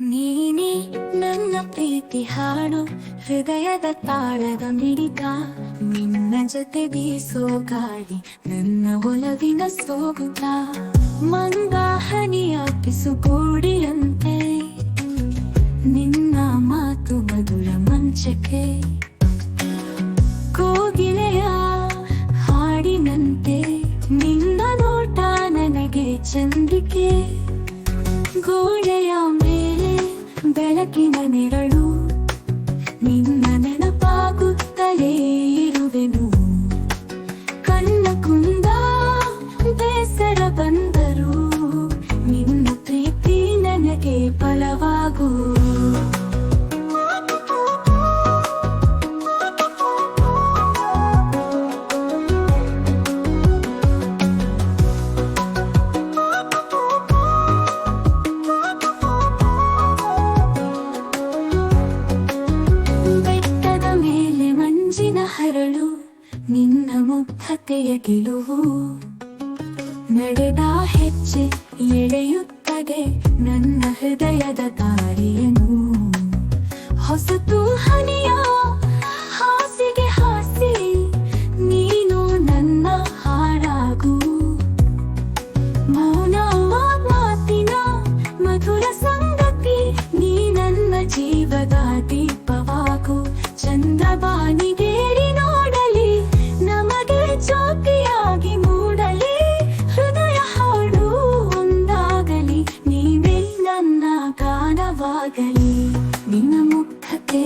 ನೀನೇ ನನ್ನ ಪ್ರೀತಿ ಹಾಡು, ಹೃದಯದ ತಾಳದ ಮಿಡಿತ. ನಿನ್ನ ಜೊತೆ ಬೀಸೋ ಗಾಳಿ, ನನ್ನ ಒಲವಿನ ಸೋಗುತ್ತ. ಮಂಗಾಹನಿಯ ಪಿಸುಗೂಡಿಯಂತೆ ನಿನ್ನ ಮಾತು ಮಧುರ ಮಂಚಕ್ಕೆ. ಕೋಗಿಲೆಯ ಹಾಡಿನಂತೆ, ನಿನ್ನ ನೋಟ ನನಗೆ ಚಂದಿಕೆ. ಗೋಡೆಯ ಬೆಳಕಿನ ನೆರಳು ಹರಳು ನಿನ್ನ ಮುಗ್ಧತೆಯ ಗೆಲುವು. ನಡೆದ ಹೆಜ್ಜೆ ಎಳೆಯುತ್ತದೆ ನನ್ನ ಹೃದಯದ ಗಾನವಾಗಲಿ ನಿನ್ನ ಮುಖಕ್ಕೆ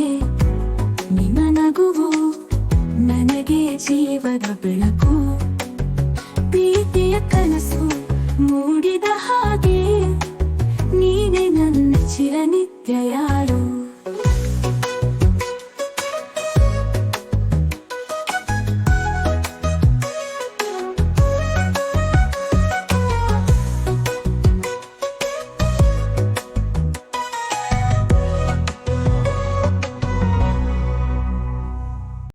ನಿನ್ನ ನಗುವು ನನಗೆ ಜೀವದ ಬೆಳಕು.